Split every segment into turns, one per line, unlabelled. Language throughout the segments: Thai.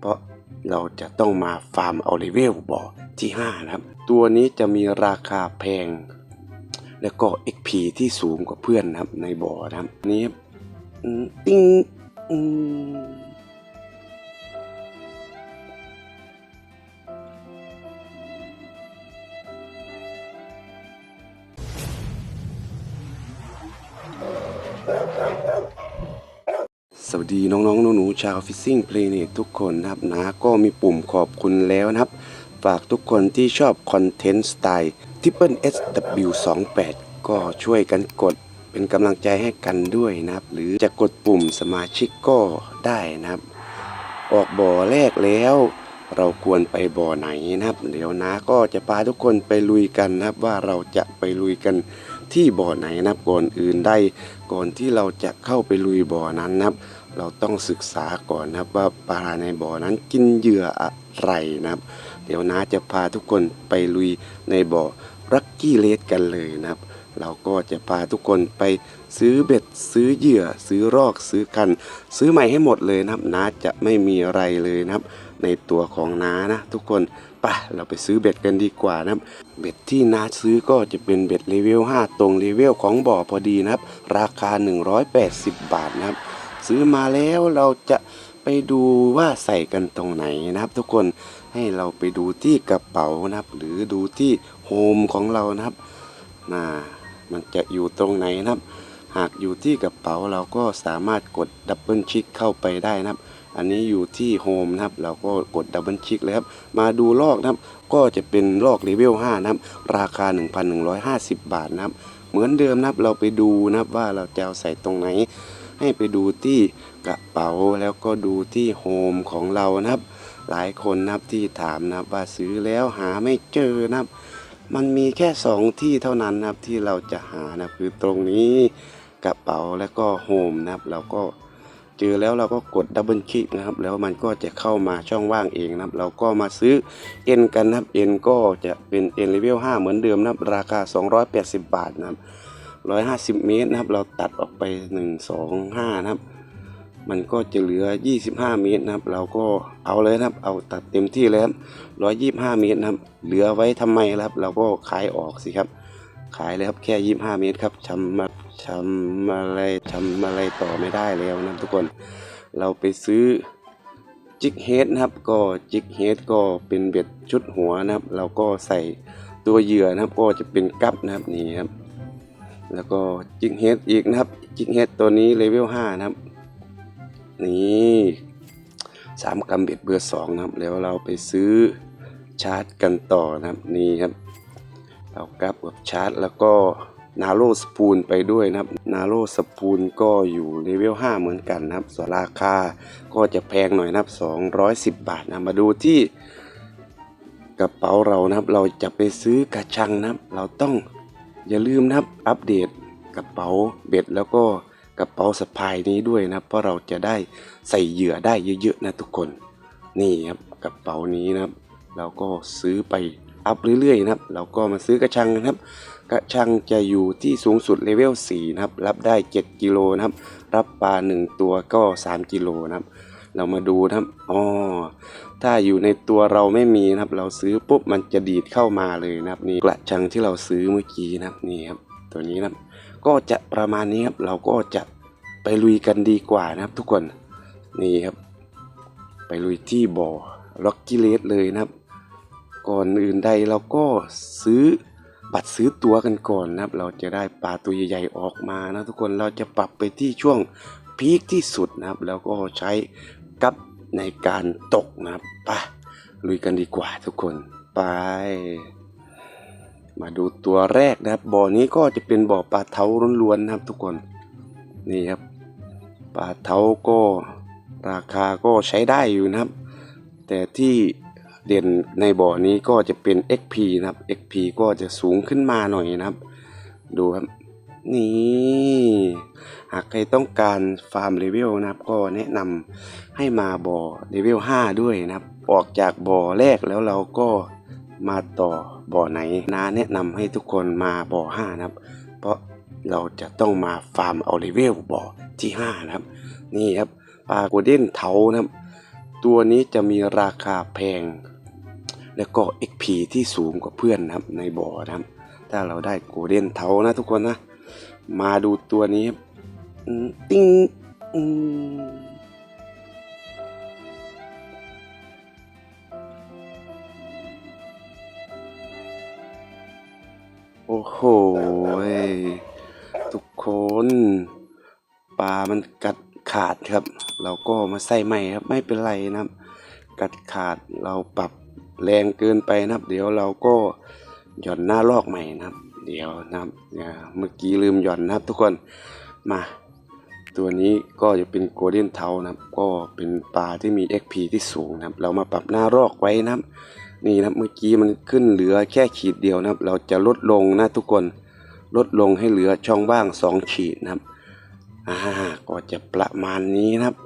เพราะเราจะต้องมาฟาร์มเอาเลเวลบ่อที่5นะครับ ตัวนี้จะมีราคาแพง แล้วก็ XP ที่สูงกว่าเพื่อนนะครับในบ่อนะครับนี้ติ้งอืม สวัสดีน้องๆหนูๆชาวฟิซซิ่งเพลเนตทุกคนนะครับนะก็มีปุ่มขอบคุณแล้วนะครับ ฝากทุกคนที่ชอบคอนเทนต์สไตล์ทิปเปิล SW28 ก็ช่วยกันกดเป็นกำลังใจให้กันด้วยนะครับ หรือจะกดปุ่มสมาชิกก็ได้นะครับ ออกบ่อแรกแล้ว เราควรไปบ่อไหนนะครับ เดี๋ยวนะก็จะพาทุกคนไปลุยกันนะครับว่าเราจะไปลุยกันที่บ่อไหนนะครับก่อนอื่นได้ก่อนที่เราจะเข้าไปลุยบ่อนั้นนะครับ เราต้องศึกษาก่อนนะครับว่าปลาในบ่อนั้นกินเหยื่ออะไรนะครับ เดี๋ยวน้าจะพาทุกคนไปลุยในบ่อรักกี้เลสกันเลยนะครับ เราก็จะพาทุกคนไปซื้อเบ็ด ซื้อเหยื่อ ซื้อรอกซื้อคัน ซื้อใหม่ให้หมดเลยนะครับน้าจะไม่มีอะไรเลยนะครับ ในตัวของน้านะทุกคนไปเราไปซื้อเบ็ดกันดีกว่านะครับ เบ็ดที่น้าซื้อก็จะเป็นเบ็ดเลเวล5 ตรงเลเวลของบ่อพอดีนะครับ ราคา 180 บาทนะครับ ซื้อมาแล้วเราจะไปดูว่าใส่กันตรงไหนนะครับ ทุกคนให้เราไปดูที่กระเป๋านะครับ หรือดูที่โฮมของเรานะครับน่ามันจะอยู่ตรงไหนนะครับ หากอยู่ที่กระเป๋าเราก็สามารถกดดับเบิลคลิกเข้าไปได้นะครับอันนี้อยู่ที่โฮมนะครับ เราก็กดดับเบิลคลิกเลยครับ มาดูลอกนะครับ ก็จะเป็นลอกเลเวล5นะครับ ราคา 1,150 บาทนะครับ เหมือนเดิมนะครับ เราไปดูนะครับว่าเราจะเอาใส่ตรงไหน ให้ไปดูที่กระเป๋าแล้วก็ดูที่โฮมของเรานะครับ หลายคนนะครับที่ถามนะครับว่าซื้อแล้วหาไม่เจอนะครับ มันมีแค่สองที่เท่านั้นนะครับที่เราจะหานะคือตรงนี้กระเป๋าแล้วก็โฮมนะครับเราก็เจอแล้วเราก็กดดับเบิลคลิกนะครับ แล้วมันก็จะเข้ามาช่องว่างเองนะครับ เราก็มาซื้อ N กันนะครับ N ก็จะเป็น N level 5เหมือนเดิมนะครับ ราคา 280 บาทนะครับ 150 เมตรนะครับ เราตัดออกไป 1 2 5 นะครับ มันก็จะเหลือ 25 เมตรนะครับ เราก็เอาเลยนะครับ เอาตัดเต็มที่เลยครับ125 เมตรนะครับ เหลือไว้ทำไมครับ เราก็ขายออกสิครับ ขายเลยครับแค่ 25 เมตรครับชำมาชำอะไรชำอะไรต่อไม่ได้แล้วนะทุกคน เราไปซื้อจิกเฮดนะครับ ก็จิกเฮดก็เป็นเบ็ดชุดหัวนะครับ เราก็ใส่ตัวเหยื่อนะครับ ก็จะเป็นกั๊บนะครับนี่ครับ แล้วก็จิกเฮดอีกนะครับจิกเฮดตัวนี้เลเวล5นะครับ นี่สามกรัมเบ็ดเบอร์สองนะครับ แล้วเราไปซื้อชาร์จกันต่อนะครับนี่ครับ เรากลับกับชาร์จแล้วก็นาโรสปูนไปด้วยนะครับนาโรสปูนก็อยู่เลเวล5เหมือนกันนะครับส่วนราคาก็จะแพงหน่อยนะครับ 210 บาทนะมาดูที่กระเป๋าเรานะครับ เราจะไปซื้อกระชังนะครับ เราต้อง อย่าลืมนะครับอัปเดตกระเป๋าเบ็ดแล้วก็กระเป๋าสะพายนี้ด้วยนะเพราะเราจะได้ใส่เหยื่อได้เยอะๆนะทุกคน นี่ครับกระเป๋านี้นะครับ เราก็ซื้อไปอัพเรื่อยๆนะครับ เราก็มาซื้อกระชังนะครับ กระชังจะอยู่ที่สูงสุดเลเวล4นะครับ รับได้ 7กิโลนะครับ รับปลา1ตัวก็ 3กิโลนะครับ เรามาดูนะครับอ๋อ ถ้าอยู่ในตัวเราไม่มีนะครับ เราซื้อปุ๊บมันจะดีดเข้ามาเลยนะครับ นี่กระชังที่เราซื้อเมื่อกี้นะครับนี่ครับ ตัวนี้นะครับ ก็จะประมาณนี้ครับ เราก็จะไปลุยกันดีกว่านะครับ ทุกคนนี่ครับ ไปลุยที่บ่อล็อกกี้เลสเลยนะครับ ก่อนอื่นใดเราก็ซื้อบัตรซื้อตั๋วกันก่อนนะครับ เราจะได้ปลาตัวใหญ่ๆออกมานะทุกคนเราจะปรับไปที่ช่วงพีคที่สุดนะครับ แล้วก็ใช้กับ ในการตกนะครับไปลุยกันดีกว่าทุกคนไป มาดูตัวแรกนะครับบ่อนี้ก็จะเป็นบ่อปลาเทาล้วนๆนะครับทุกคนนี่ครับปลาเทาก็ราคาก็ใช้ได้อยู่นะครับ แต่ที่เด่นในบ่อนี้ก็จะเป็น XP นะครับ XP ก็จะสูงขึ้นมาหน่อยนะครับ ดูครับ นี่ หากใครต้องการฟาร์มเลเวลนะครับ ก็แนะนำให้มาบ่อเลเวล5ด้วยนะครับ ออกจากบ่อแรกแล้วเราก็มาต่อบ่อไหนนาแนะนำให้ทุกคนมาบ่อ5นะครับ เพราะเราจะต้องมาฟาร์มเอาเลเวลบ่อที่5นะครับ นี่ครับปลาโกลเด้นเทานะครับ ตัวนี้จะมีราคาแพง แล้วก็ XP ที่สูงกว่าเพื่อนนะครับในบ่อนะครับ ถ้าเราได้โกลเด้นเทานะทุกคนนะ มาดูตัวนี้ครับติ้งโอ้โห ทุกคน ปลามันกัดขาดครับ เราก็มาใส่ใหม่ครับ ไม่เป็นไรนะครับ กัดขาดเราปรับแรงเกินไปนะครับ เดี๋ยวเราก็หย่อนหน้าลอกใหม่นะครับ เดี๋ยวนะครับเมื่อกี้ลืมหย่อนนะครับ ทุกคนมาตัวนี้ก็จะเป็นโกลเด้นเทานะครับ ก็เป็นปลาที่มี XP ที่สูงนะครับ เรามาปรับหน้ารอกไว้นะครับ นี่นะครับเมื่อกี้มันขึ้นเหลือแค่ขีดเดียวนะครับ เราจะลดลงนะทุกคนลดลงให้เหลือช่องว่างสองขีดนะครับอ่าก็จะประมาณนี้นะครับ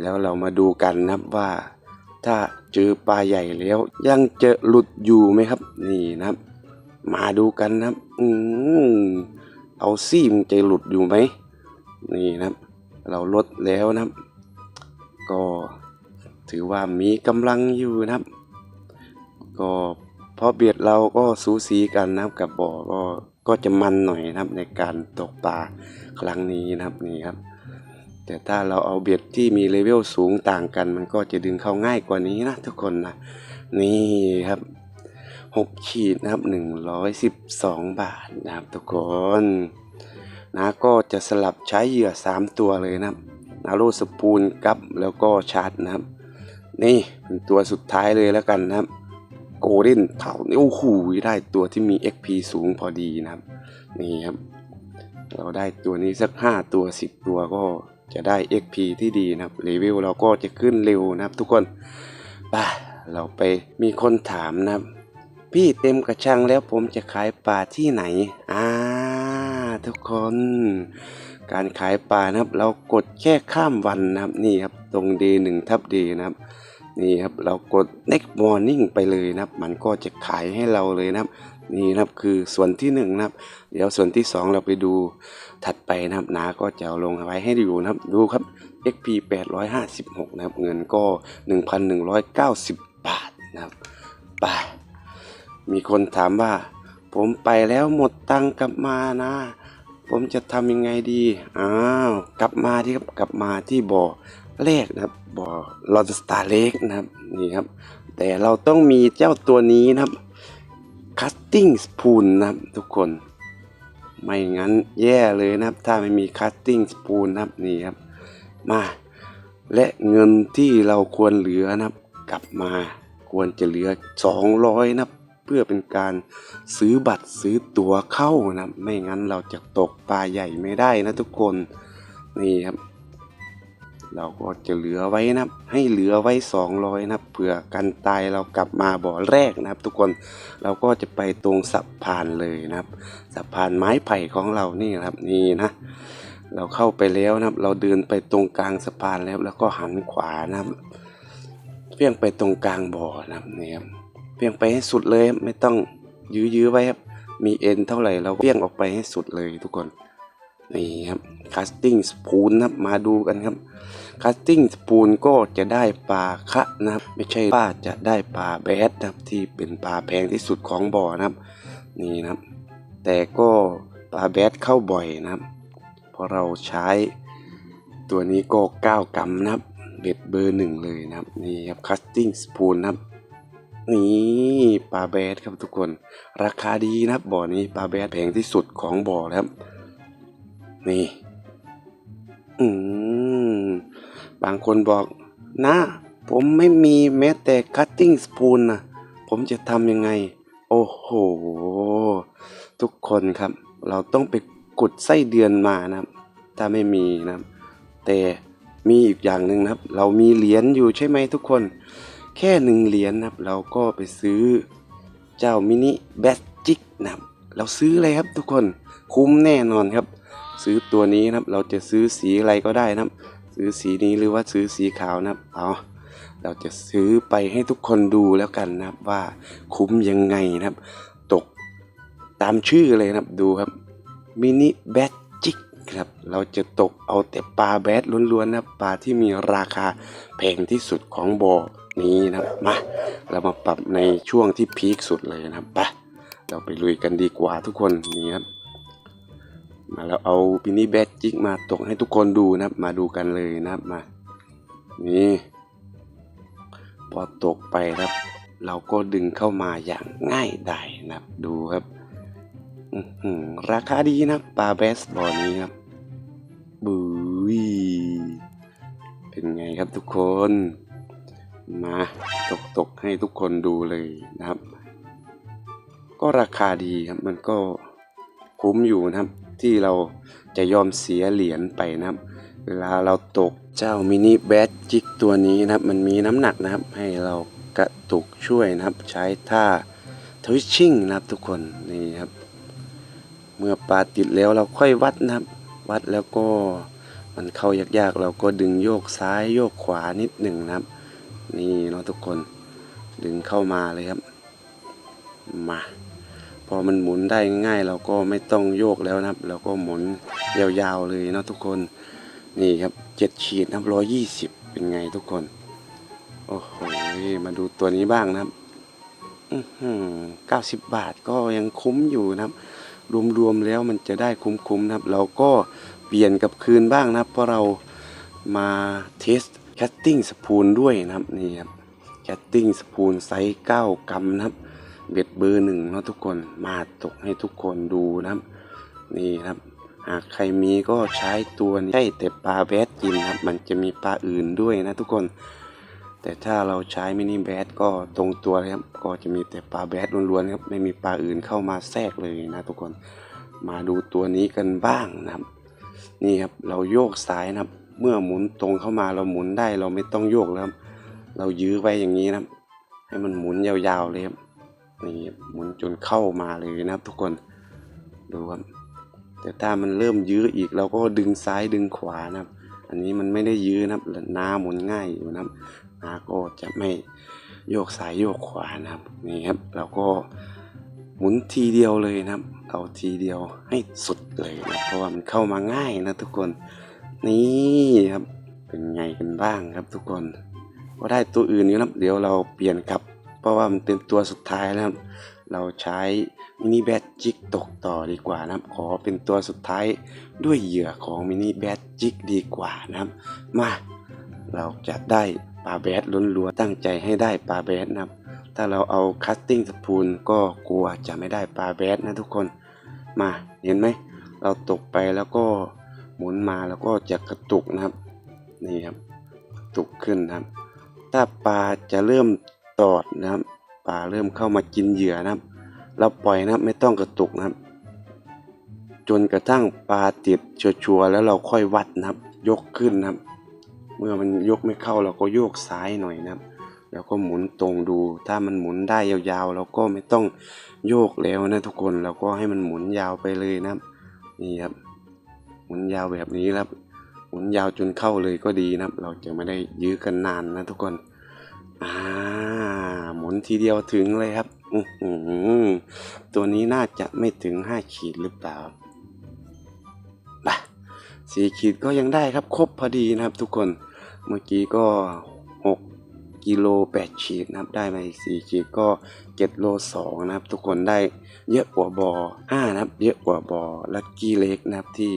แล้วเรามาดูกันนะครับว่า ถ้าเจอปลาใหญ่แล้วยังจะหลุดอยู่ไหมครับ นี่นะครับ มาดูกันนะครับ อืมเอาซี่มันจะหลุดอยู่ไหม นี่นะครับ เราลดแล้วนะครับ ก็ถือว่ามีกำลังอยู่นะครับ ก็เพราะเบียดเราก็สูสีกันนะครับ กับบ่อก็ก็จะมันหน่อยนะครับในการตกปลาครั้งนี้นะครับนี่ครับ แต่ถ้าเราเอาเบียดที่มีเลเวลสูงต่างกัน มันก็จะดึงเข้าง่ายกว่านี้นะทุกคนนะนี่ครับ หกขีดนะครับหนึ่งร้อยสิบสองบาทนะครับทุกคนนะก็จะสลับใช้เหยื่อสามตัวเลยนะครับนาโรสปูนกับแล้วก็ชาร์จนะครับ นี่เป็นตัวสุดท้ายเลยแล้วกันนะครับ โกลเด้นเผานี่โอ้โหได้ตัวที่มี XP สูงพอดีนะครับ นี่ครับ เราได้ตัวนี้สัก 5 ตัว 10 ตัวก็จะได้ XP ที่ดีนะครับเลเวลเราก็จะขึ้นเร็วนะครับทุกคนไปเราไปมีคนถามนะครับ พี่เต็มกระชังแล้วผมจะขายปลาที่ไหน อ่า ทุกคน การขายปลานะครับ เรากดแค่ข้ามวันนะครับ นี่ครับ ตรง D 1ทับ D นะครับ นี่ครับ เรากด next morning ไปเลยนะครับ มันก็จะขายให้เราเลยนะครับ นี่นะครับคือส่วนที่หนึ่งนะครับ เดี๋ยวส่วนที่สองเราไปดูถัดไปนะครับนาก็จะลงไว้ให้ดูนะครับ ดูครับ XP 856 นะครับ เงินก็ 1,190 บาทนะครับ ไป มีคนถามว่า ผมไปแล้วหมดตังกลับมานะ ผมจะทำยังไงดี อ้าว กลับมาที่ครับกลับมาที่บ่อแรกนะครับบ่อลอนสตาร์เล็กนะครับนี่ครับ แต่เราต้องมีเจ้าตัวนี้นะครับ cutting spoon นะครับทุกคน ไม่งั้นแย่เลยนะครับ ถ้าไม่มี cutting spoon นะครับนี่ครับ มาและเงินที่เราควรเหลือนะครับ กลับมาควรจะเหลือ 200นะครับ เพื่อเป็นการซื้อบัตรซื้อตั๋วเข้านะไม่งั้นเราจะตกปลาใหญ่ไม่ได้นะทุกคนนี่ครับ เราก็จะเหลือไว้นะให้เหลือไว้ 200นะเผื่อกันตายเรากลับมาบ่อแรกนะครับ ทุกคนเราก็จะไปตรงสะพานเลยนะครับสะพานไม้ไผ่ของเรานี่นะครับนี่นะเราเข้าไปแล้วนะครับ เราเดินไปตรงกลางสะพานแล้ว แล้วก็หันขวานะครับเพียงไปตรงกลางบ่อนะครับนี่ครับ เพียงไปให้สุดเลยครับไม่ต้องยื้อๆไว้ครับ มีเอ็นเท่าไหร่เราเพียงออกไปให้สุดเลยทุกคนนี่ครับ casting spoon นะครับมาดูกันครับ casting spoon ก็จะได้ปลาคะนะครับ ไม่ใช่ว่าจะได้ปลาแบดนะครับที่เป็นปลาแพงที่สุดของบ่อนะครับ นี่นะครับ แต่ก็ปลาแบดเข้าบ่อยนะครับเพราะเราใช้ตัวนี้ก็9กรัมนะครับเบ็ดเบอร์หนึ่งเลยนะครับนี่ครับ casting spoon นะครับ นี่ปลาแบดครับทุกคน ราคาดีนะบ่อนี้ปลาแบดแพงที่สุดของบ่อนะครับนี่ อืมบางคนบอกนะผมไม่มีแม้แต่ cutting spoon นะผมจะทำยังไง โอ้โห ทุกคนครับ เราต้องไปกุดไส้เดือนมานะครับ ถ้าไม่มีนะครับ แต่มีอีกอย่างหนึ่งนะครับ เรามีเหรียญอยู่ใช่ไหมทุกคน แค่หนึ่งเหรียญนะครับ เราก็ไปซื้อเจ้ามินิแบสจิกนะครับ เราซื้อเลยครับทุกคนคุ้มแน่นอนครับ ซื้อตัวนี้นะครับ เราจะซื้อสีอะไรก็ได้นะครับ ซื้อสีนี้หรือว่าซื้อสีขาวนะครับเอาเราจะซื้อไปให้ทุกคนดูแล้วกันนะครับว่าคุ้มยังไงนะครับ ตกตามชื่อเลยนะครับดูครับมินิแบทจิกครับเราจะตกเอาแต่ปลาแบดล้วนๆนะครับปลาที่มีราคาแพงที่สุดของบ่อ นี้นะครับมาเรามาปรับในช่วงที่พีคสุดเลยนะครับไปเราไปลุยกันดีกว่าทุกคนนี่ครับ มาแล้วเอาปินี่แบดจิกมาตกให้ทุกคนดูนะครับ มาดูกันเลยนะครับมา นี่ พอตกไปครับ เราก็ดึงเข้ามาอย่างง่ายดายนะครับดูครับราคาดีนะปลาแบสบอนี้ครับบุยเป็นไงครับทุกคน มาตกตกให้ทุกคนดูเลยนะครับ ก็ราคาดีครับมันก็คุ้มอยู่นะครับ ที่เราจะยอมเสียเหรียญไปนะครับ เวลาเราตกเจ้ามินิแบดจิกตัวนี้นะครับ มันมีน้ำหนักนะครับ ให้เรากระตุกช่วยนะครับ ใช้ท่าทวิชชิ่งนะครับทุกคนนี่ครับ เมื่อปลาติดแล้วเราค่อยวัดนะครับ วัดแล้วก็มันเข้ายากๆ เราก็ดึงโยกซ้ายโยกขวานิดหนึ่งนะครับ นี่เนาะทุกคนดึงเข้ามาเลยครับ มา พอมันหมุนได้ง่ายเราก็ไม่ต้องโยกแล้วนะครับ เราก็หมุนยาวๆเลยเนาะทุกคนนี่ครับเจ็ดขีดนะครับร้อยี่สิบเป็นไงทุกคน โอ้โหมาดูตัวนี้บ้างนะครับเก้าสิบบาทก็ยังคุ้มอยู่นะครับ รวมๆแล้วมันจะได้คุ้มๆนะครับ เราก็เปลี่ยนกับคืนบ้างนะครับ เพราะเรามาเทส แคตติ้งสปูนด้วยนะครับนี่ครับแคตติ้งสปูนไซส์9กรัมนะครับเบ็ดเบอร์หนึ่งนะทุกคนมาตกให้ทุกคนดูนะครับ นี่ครับ หากใครมีก็ใช้ตัวนี้ใช่แต่ปลาแบดกินครับ มันจะมีปลาอื่นด้วยนะทุกคน แต่ถ้าเราใช้มินิแบดก็ตรงตัวเลยครับ ก็จะมีแต่ปลาแบดล้วนๆครับไม่มีปลาอื่นเข้ามาแทรกเลยนะทุกคน มาดูตัวนี้กันบ้างนะครับ นี่ครับเราโยกซ้ายนะครับ เมื่อหมุนตรงเข้ามาเราหมุนได้เราไม่ต้องโยกแล้วครับเรายื้อไว้อย่างนี้นะครับ ให้มันหมุนยาวๆเลยครับนี่หมุนจนเข้ามาเลยนะครับ ทุกคนดูครับ แต่ถ้ามันเริ่มยื้ออีกเราก็ดึงซ้ายดึงขวานะครับ อันนี้มันไม่ได้ยื้อนะครับน้าหมุนง่ายอยู่นะครับน้าก็จะไม่โยกซ้ายโยกขวานะครับนี่ครับเราก็หมุนทีเดียวเลยนะครับ เอาทีเดียวให้สุดเลยนะเพราะว่ามันเข้ามาง่ายนะทุกคน นี่ครับ เป็นไงกันบ้างครับทุกคนก็ได้ตัวอื่นอยู่ครับ เดี๋ยวเราเปลี่ยนครับ เพราะว่ามันเป็นตัวสุดท้ายแล้วครับ เราใช้มินิแบดจิกตกต่อดีกว่านะครับ ขอเป็นตัวสุดท้ายด้วยเหยื่อของมินิแบดจิกดีกว่านะครับ มาเราจะได้ปลาแบดล้วนๆตั้งใจให้ได้ปลาแบดนะครับ ถ้าเราเอาคัตติ้งสปูนก็กลัวจะไม่ได้ปลาแบดนะทุกคน มาเห็นไหม เราตกไปแล้วก็ หมุนมาแล้วก็จะกระตุกนะครับนี่ครับกระตุกขึ้นนะครับ ถ้าปลาจะเริ่มตอดนะครับปลาเริ่มเข้ามากินเหยื่อนะครับ เราปล่อยนะครับไม่ต้องกระตุกนะครับ จนกระทั่งปลาติดชัวร์ๆแล้วเราค่อยวัดนะครับ ยกขึ้นนะครับ เมื่อมันยกไม่เข้าเราก็โยกซ้ายหน่อยนะครับ แล้วก็หมุนตรงดู ถ้ามันหมุนได้ยาวๆ เราก็ไม่ต้องโยกแล้วนะทุกคนเราก็ให้มันหมุนยาวไปเลยนะครับ นี่ครับ หมุนยาวแบบนี้ครับ หมุนยาวจนเข้าเลยก็ดีนะครับ เราจะไม่ได้ยื้อกันนานนะทุกคนอ่าหมุนทีเดียวถึงเลยครับอือตัวนี้น่าจะไม่ถึงห้าขีดหรือเปล่าไปสี่ขีดก็ยังได้ครับครบพอดีนะครับทุกคนเมื่อกี้ก็หกกิโลแปดขีดนะครับได้มาอีกสี่ขีดก็เจ็ดโลสองนะครับ ทุกคนได้เยอะกว่าบอห้านะครับ เยอะกว่าบอลักกี้เล็กนะครับที่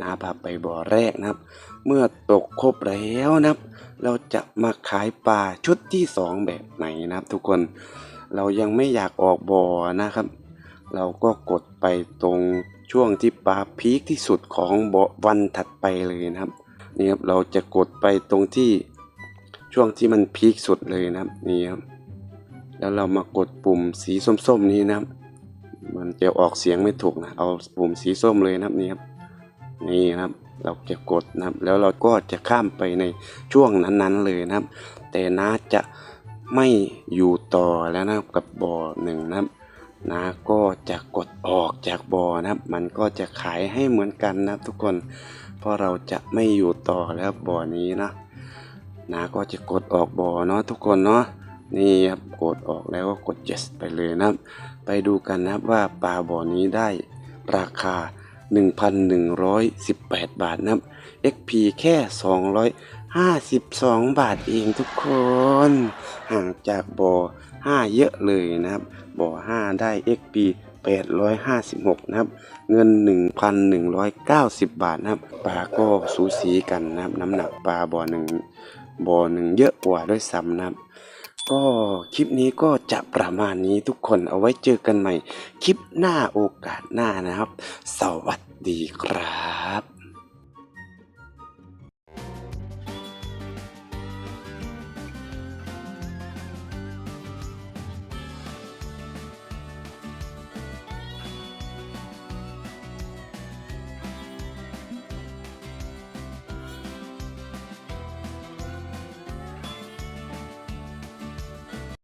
นาพาไปบ่อแรกนะครับ เมื่อตกครบแล้วนะครับ เราจะมาขายปลาชุดที่สองแบบไหนนะครับ ทุกคนเรายังไม่อยากออกบ่อนะครับ เราก็กดไปตรงช่วงที่ปลาพีคที่สุดของบ่อวันถัดไปเลยนะครับนี่ครับเราจะกดไปตรงที่ช่วงที่มันพีคสุดเลยนะครับนี่ครับแล้วเรามากดปุ่มสีส้มๆนี้นะครับ มันจะออกเสียงไม่ถูกนะ เอาปุ่มสีส้มเลยนะครับนี่ครับ นี่นะครับเราจะกดนะครับ แล้วเราก็จะข้ามไปในช่วงนั้นๆเลยนะครับ แต่น้าจะไม่อยู่ต่อแล้วนะครับกับบ่อหนึ่งนะครับน้าก็จะกดออกจากบ่อนะครับ มันก็จะขายให้เหมือนกันนะครับ ทุกคน เพราะเราจะไม่อยู่ต่อแล้วบ่อนี้นะน้าก็จะกดออกบ่อเนาะทุกคนเนาะนี่ครับกดออกแล้วก็กด yes ไปเลยนะครับ ไปดูกันนะครับว่าปลาบ่อนี้ได้ราคา 1,118 บาทนะครับ XP แค่ 252 บาทเองทุกคน ห่างจากบ่อ5 เยอะเลยนะครับ บ่อ 5 ได้ XP 856 นะครับ เงิน 1,190 บาทนะครับ ปลาก็สูสีกันนะครับ น้ำหนักปลาบ่อหนึ่งบ่อหนึ่งเยอะกว่าด้วยซ้ำนะครับ ก็คลิปนี้ก็จะประมาณนี้ทุกคนเอาไว้เจอกันใหม่ คลิปหน้าโอกาสหน้านะครับ สวัสดีครับ